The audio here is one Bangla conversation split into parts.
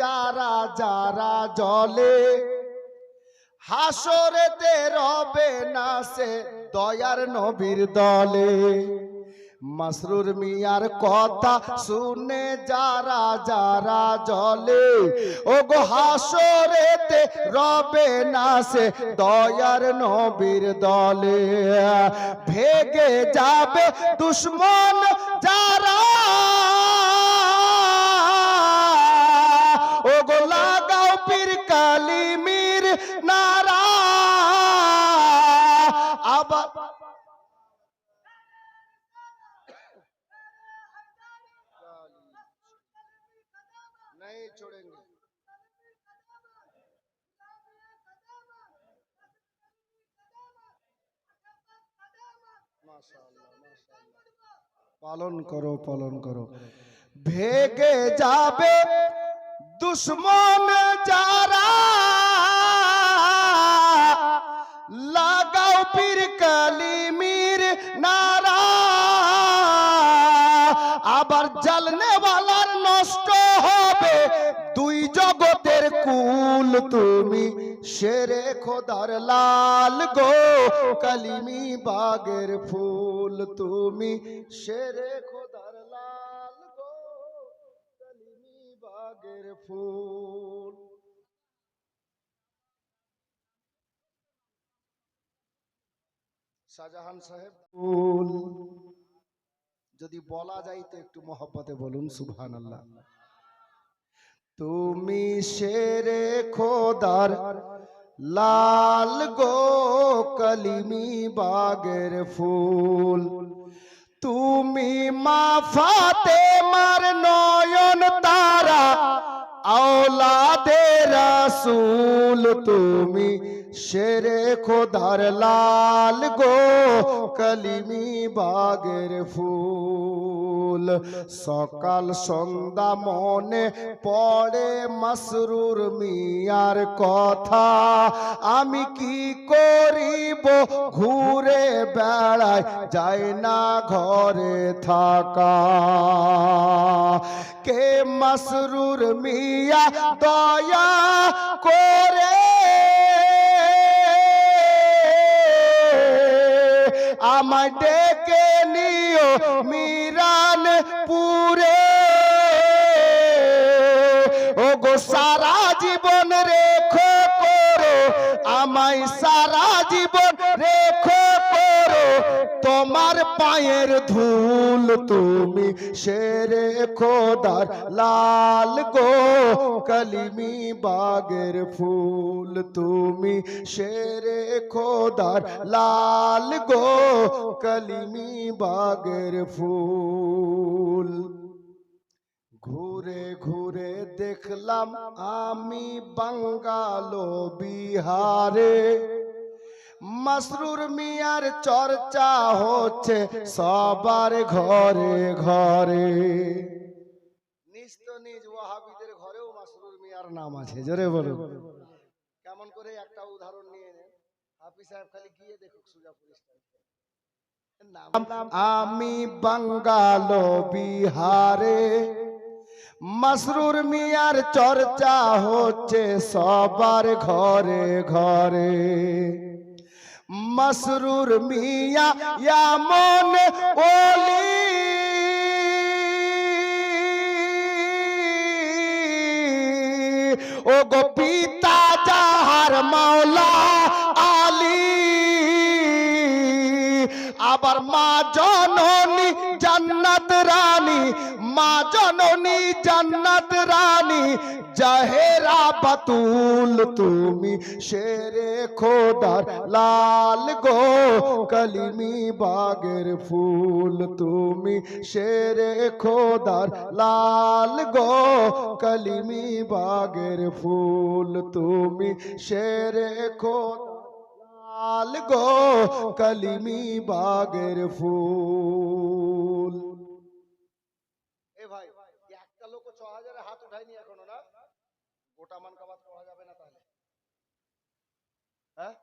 যারা যারা জলে, হাসরেতে রবে না সে দয়ার নবীর দলে। মাসরুর মিয়ার কথা শুনে যারা যারা জলে ও গো হাসরেতে রবে না সে দয়ার নবীর দলে। ভেগে যাবে দুশ্মন যারা পালন করো পালন করো। ভেগে যাবে দুশ্মন যারা লাগাও পীর কালিমির তুমি শেরে খোদার লাল গো, কালিমি বাগের ফুল। তুমি শেরে খোদার লাল গো, কালিমি বাগের ফুল। শাহজাহান সাহেব, ফুল। যদি বলা যায় তো একটু মহব্বতে বলুন সুবহান আল্লাহ তুমি শেরে খোদার লাল গো কলিমি বাগের ফুল। তুমি মাফাতে মার নয়ন তারা আওলাদে রাসূল তুমি শেরে খোদার লাল গো কলিমি বাগের ফুল সকাল সন্ধ্যা মনে পড়ে মাসরুর মিয়ার কথা আমি কি করিব ঘুরে বেড়াই যাই না ঘরে থাকা কে মাসরুর মিয়া দয়া করে আমায় ডেকে নিও মিরান পুরে পায়ের ধুল তুমি শেরে খোদার লাল গো, কলিমি বাগের ফুল তুমি শেরে খোদার লাল গো, কলিমি বাগের ফুল। ঘুরে ঘুরে দেখলাম আমি বাঙ্গালো বিহারে। মাসরুর মিয়ার চর্চা হচ্ছে সবার ঘরে ঘরে। নিজ তো নিজ ওয়াহাবিদের ঘরেও মাসরুর মিয়ার নাম আছে জোরে বলো কেমন করে একটা উদাহরণ নিয়ে নেন। হাফিজ সাহেব খালি গিয়ে দেখুক আমি বাঙ্গাল বিহারে মাসরুর মিয়ার চর্চা হচ্ছে সবার ঘরে ঘরে। মসরুর মিয়া এমন ওলি। ও গো পিতা যাহার মাওলা জান্নাত রানী, জাহেরা বাতুল তুমি শেরে খোদার লাল গো, কলিমি বাগের ফুল তুমি শেরে খোদার লাল গো, কলিমি বাগের ফুল তুমি শেরে খোদার লাল গো, কলিমি বাগের ফুল এ ভাই একটা লোক ছ হাজারে হাত উঠায়নি এখনও না গোটা মান কাবাত করা যাবে না তাহলে? হ্যাঁ?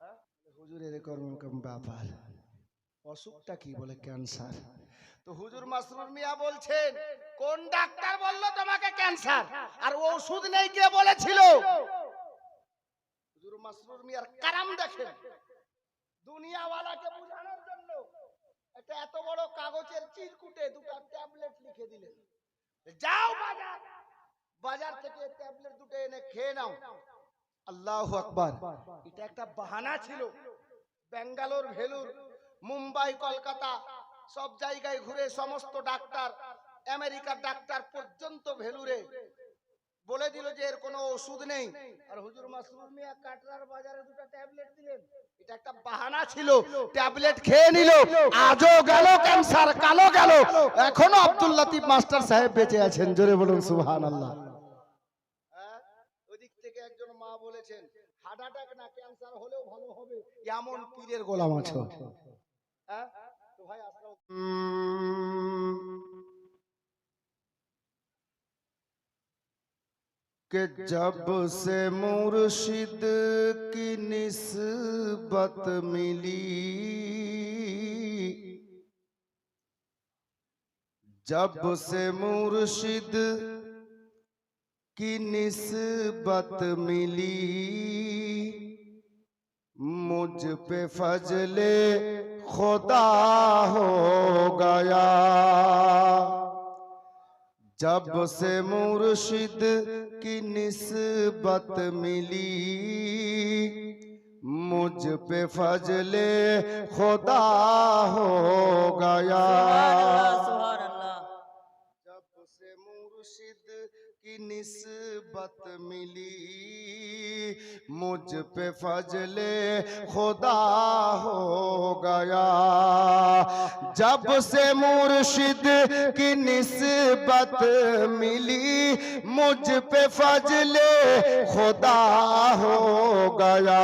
হুজুর এরকম এরকম ব্যাপার। অসুখটা কি বলে ক্যান্সার? তো হুজুর মাসরুর মিয়া বলছেন কোন ডাক্তার বলল তোমাকে ক্যান্সার? আর ওষুধ নেই কে বলেছিল? হুজুর মাসরুর মিয়ার কারাম দেখেন। দুনিয়াওয়ালাকে বোঝানোর জন্য একটা এত বড় কাগজের চিরকুটে দুটো ট্যাবলেট লিখে দিলেন। যাও বাজার। বাজার থেকে ট্যাবলেট দুটো এনে খেয়ে নাও। আল্লাহ আকবার। এটা একটা বাহানা ছিল। ব্যাঙ্গালোর, ভেলুর, মুম্বাই, কলকাতা, সব জায়গায় ঘুরে সমস্ত ডাক্তার, আমেরিকার ডাক্তার পর্যন্ত ভেলুরে বলে দিল যে এর কোনো ওষুধ নেই। আর হুজুর মাসরুর মিয়া কাটরার বাজারে দুটো ট্যাবলেট দিলেন। এটা একটা বাহানা ছিল। ট্যাবলেট খেয়ে নিল। আজও গেল, ক্যান্সার কালো গেল। এখনও আব্দুল লতিফ মাস্টার সাহেব বেঁচে আছেন। জোরে বলুন, সুবহানাল্লাহ হ্যাঁ? ওদিক থেকে একজন মা বলেছেন হার্ট অ্যাটাক না ক্যান্সার হলেও ভালো হবে। এমন পীরের গোলাম আছো। হ্যাঁ? کی نسبت ملی۔ مجھ پہ فضل خدا ہو گیا۔ جب سے مرشد کی نسبت ملی، مجھ پہ فضل خدا ہو نسبت ملی۔ مجھ پہ فضل خدا ہو گیا جب سے مرشد کی نسبت ملی مجھ پہ فضل خدا ہو گیا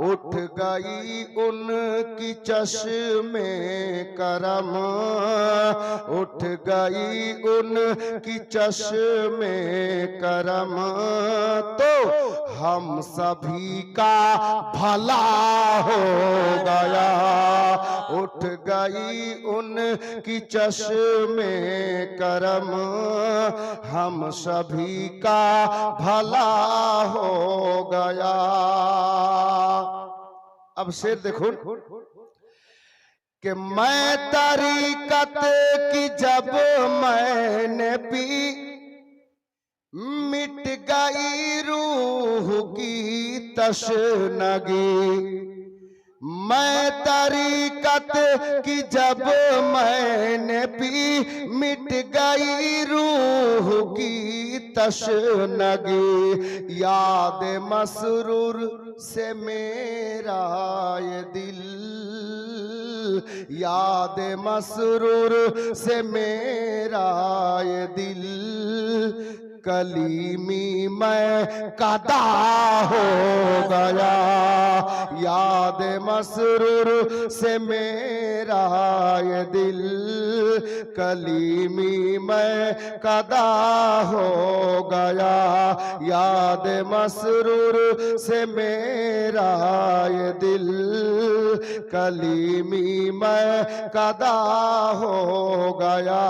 اٹھ گئی ان کی چشم کرم اٹھ گئی ان کی چشم کرم تو ہم سبھی کا بھلا ہو گیا اٹھ گئی ان کی چشم کرم ہم سبھی کا بھلا ہو گیا اب شیر دیکھو کہ میں طریقت کی جب میں نے پی मिट गई रूह की तशनगी मैं तरीकत की जब मैंने पी मिट गई रूह की तशनगी याद मसरूर से मेरा ये दिल याद मसरूर से मेरा ये दिल کلیمی میں قدا ہو گیا۔ یاد مسرور سے میرا یہ دل کلیمی میں قدا ہو گیا۔ یاد مسرور سے میرا یہ دل کلیمی میں قدا ہو گیا۔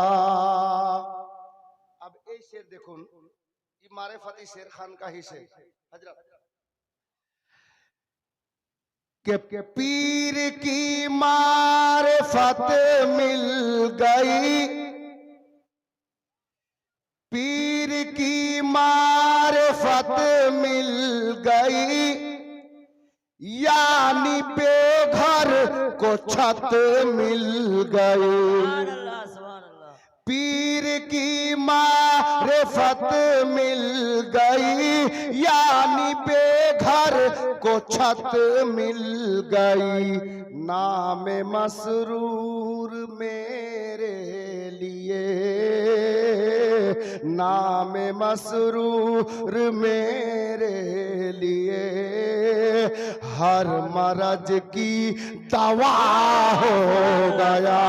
দেখুন ই মারেফাতি শের খান का ही शेर हजरत के के पीर की मारफत मिल गई पीर की मारफत मिल गई यानी बेघर को छत मिल गई सुभान अल्लाह सुभान अल्लाह पीर की मारफत मिल गई यानी बेघर को छत मिल गई नाम मसरूर मेरे लिए نام مسرور میرے لیے۔ ہر مرض کی دوا ہو گیا۔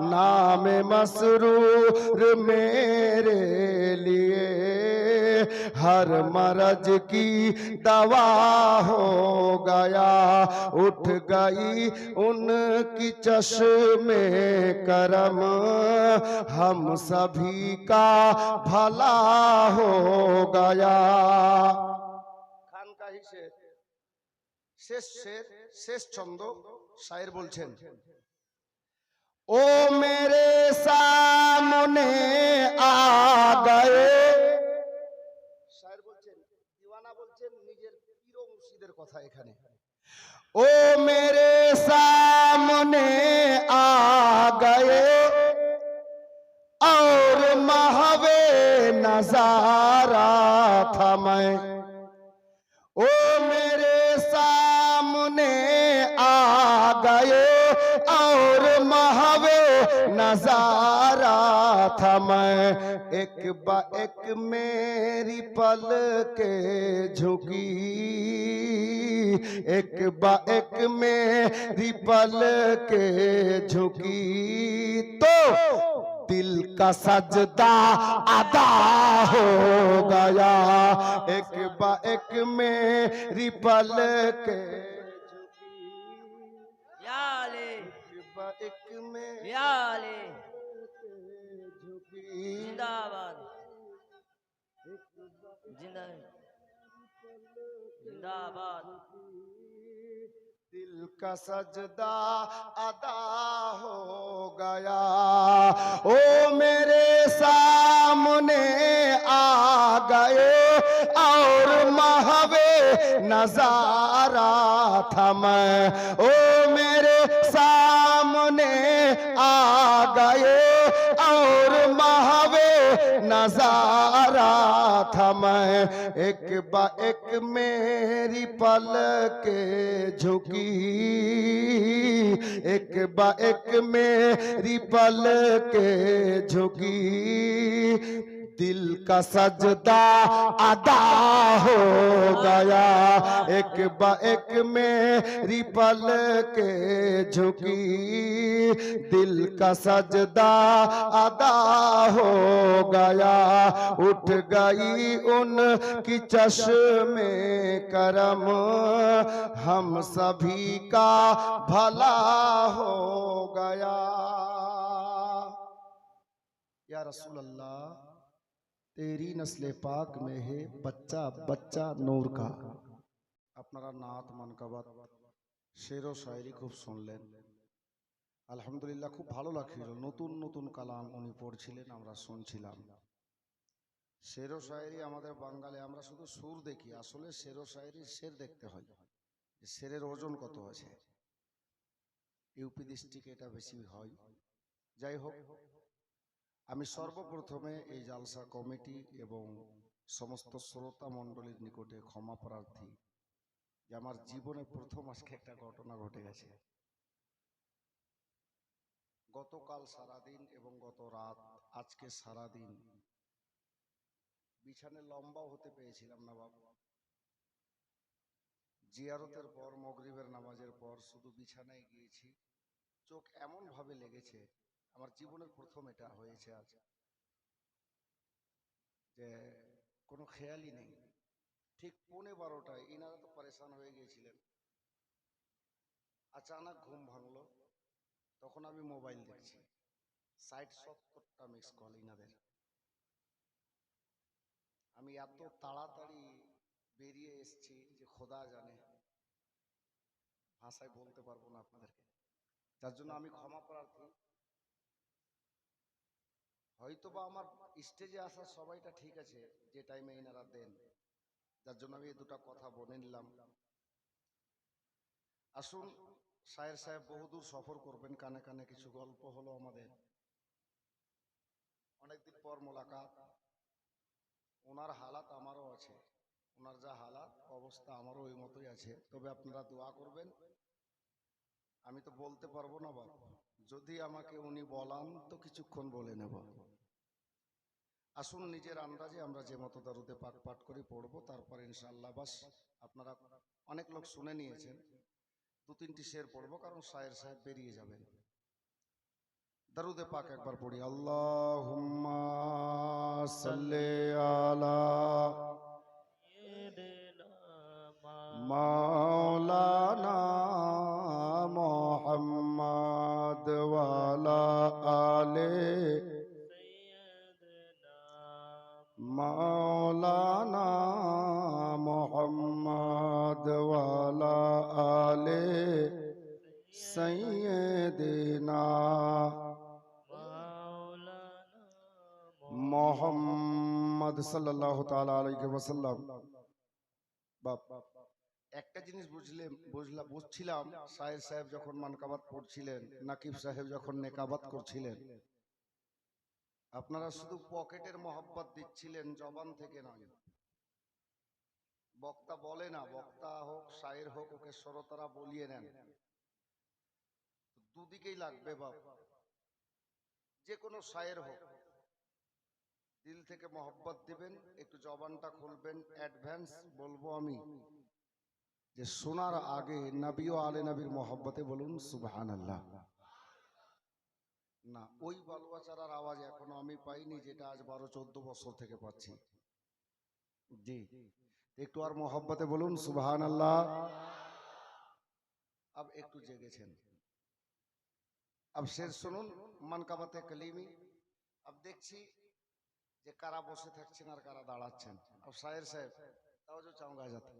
نام مسرور میرے ہر مرض کی دوا ہو گیا اٹھ گئی ان کی چشم کرم ہم سبھی کا بھلا ہو گیا خان کا ہی شیر শেষ শের শেষ ছন্দ শায়ের বলছেন ও মেরে সামনে আ বলছেন নিজের প্রিয় মুর্শিদের কথা এখানে ও মেরে সামনে আ গয়ে और महवे नजारा था मैं ओ मेरे सामने आ गए और महवे नजारा था मैं ایک با ایک میری پل کے جھکی۔ ایک با ایک میری پل کے جھکی۔ تو دل کا سجدہ ادا ہو گیا۔ ایک با ایک میری پل کے ایک با ایک میں زندہ آباد۔ زندہ زندہ آباد۔ دل کا سجدہ ادا ہو گیا۔ او میرے سامنے آ گئے اور مہوے نظارہ تھا میں۔ او میرے سامنے آ گئے نظارہ تھا میں۔ ایک با ایک میری پل کے جھکی۔ ایک با ایک میری پل کے جھکی۔ دل کا سجدہ ادا ہو گیا۔ ایک با ایک میری پل کے جھکی۔ دل کا سجدہ ادا ہو گیا۔ اٹھ گئی ان کی چشم کرم۔ ہم سبھی کا بھلا ہو گیا۔ یا رسول اللہ তেরি নসলে পাক মেহে বাচ্চা বাচ্চা নূর কা আপনারা নাত মানকাবাদ শের ও শায়রি খুব শুনলেন আলহামদুলিল্লাহ খুব ভালো লাগছিল নতুন নতুন কালাম উনি পড়ছিলেন আমরা শুনছিলাম শের ও শায়রি আমাদের বাঙালি আমরা শুধু সুর দেখি আসলে শেরো ও শায়রির শের দেখতে হয় শেরের ওজন কত আছে ইউপি ডিস্ট্রিক্ট এটা বেশি হয় যাই হোক আমি সর্বপ্রথমে এই জালসা কমিটি এবং সমস্ত শ্রোতা মণ্ডলীর নিকটে ক্ষমা প্রার্থী যে আমার জীবনে প্রথম আজকে একটা ঘটনা ঘটে গেছে। গতকাল সারাদিন এবং গত রাত, আজকে সারাদিন বিছানে লম্বাও হতে পেয়েছিলাম না বাবা। জিয়ারতের পর, মগরিবের নামাজের পর শুধু বিছানায় গিয়েছি। চোখ এমন ভাবে লেগেছে আমার জীবনের প্রথম এটা হয়েছে আজ। যে কোনো খেয়ালই নেই। ঠিক পৌনে বারোটায় ইনারা তো পরেশান হয়ে গিয়েছিলেন। আচানক ঘুম ভাঙলো। তখন আমি মোবাইল দেখছি। ষাট সত্তরটা মিস কল ইনাদের। আমি এত তাড়াতাড়ি বেরিয়ে এসেছি যে খোদা জানে। ভাষায় বলতে পারব না আপনাদেরকে। যার জন্য আমি ক্ষমা প্রার্থী। হয়তো বা আমার স্টেজে আসার সবাইটা ঠিক আছে, যে টাইমে এনারা দেন। যার জন্য আমি দুটা কথা বলে নিলাম। আসুন সাহের সাহেব বহুদূর সফর করবেন, কানে কানে কিছু গল্প হলো আমাদের। অনেকদিন পর মোলাকাত। ওনার হালাত আমারও আছে। ওনার যা হালাত, অবস্থা আমারও ওই মতোই আছে। তবে আপনারা দোয়া করবেন। আমি তো বলতে পারব না বাপ। যদি আমাকে উনি বলান তো কিছুক্ষণ বলে নেব। আসুন নিজের আন্দাজে আমরা যে মতো দারুদে পাক পাঠ করে পড়ব তারপর ইনশাল্লাহ বাস আপনারা অনেক লোক শুনে নিয়েছেন। দু তিনটি শের পড়ব কারণ সায়ের সাহেব বেরিয়ে যাবেন। দারুদে পাক একবার পড়ি আল্লাহ আলা মা একটা জিনিস বুঝলে বুঝলাম বুঝছিলাম, সাহেব সাহেব যখন পড়ছিলেন নাকিব সাহেব যখন করছিলেন, আপনারা শুধু পকেটের মহব্বত দিচ্ছিলেন, জবান থেকে নয়। বক্তা বলে না, বক্তা হোক, শায়ের হোক, ওকে শ্রোতারা বলিয়ে নেন। দুদিকেই লাগবে বাপ। যে কোনো শায়ের হোক। দিল থেকে মহব্বত দিবেন, একটু জবানটা খুলবেন অ্যাডভান্স বলব আমি যে শোনার আগে নবী ও আলে নবীর মহব্বতে বলুন সুবহান আল্লাহ না, ওই বালুয়াচারার আওয়াজ এখনও আমি পাইনি, যেটা আজ বারো চোদ্দ বছর থেকে পাচ্ছি। জি, একটু আর মহব্বতে বলুন সুবহান আল্লাহ আব একটু জেগেছেন। আব শের শুনুন মানকাবাতে কলিমি। আব দেখছি যে কারা বসে থাকছেন আর কারা দাঁড়াচ্ছেন। শায়ের সাহেব তাও যে চাঙ্গা যাতে